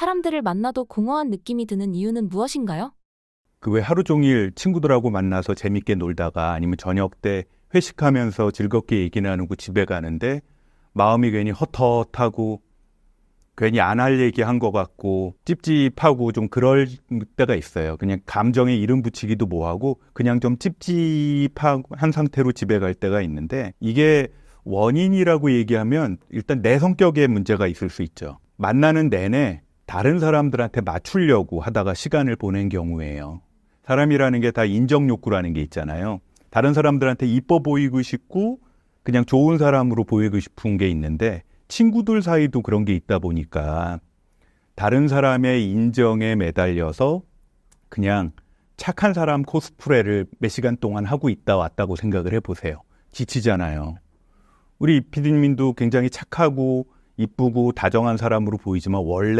사람들을 만나도 공허한 느낌이 드는 이유는 무엇인가요? 그왜 하루 종일 친구들하고 만나서 재밌게 놀다가 아니면 저녁 때 회식하면서 즐겁게 얘기 나누고 집에 가는데 마음이 괜히 헛헛하고 괜히 안 할 얘기 한 것 같고 찝찝하고 좀 그럴 때가 있어요. 그냥 감정에 이름 붙이기도 뭐하고 그냥 좀 찝찝한 상태로 집에 갈 때가 있는데 이게 원인이라고 얘기하면 일단 내 성격에 문제가 있을 수 있죠. 만나는 내내 다른 사람들한테 맞추려고 하다가 시간을 보낸 경우에요. 사람이라는 게 다 인정 욕구라는 게 있잖아요. 다른 사람들한테 이뻐 보이고 싶고 그냥 좋은 사람으로 보이고 싶은 게 있는데 친구들 사이도 그런 게 있다 보니까 다른 사람의 인정에 매달려서 그냥 착한 사람 코스프레를 몇 시간 동안 하고 있다 왔다고 생각을 해보세요. 지치잖아요. 우리 피디님도 굉장히 착하고 이쁘고 다정한 사람으로 보이지만 원래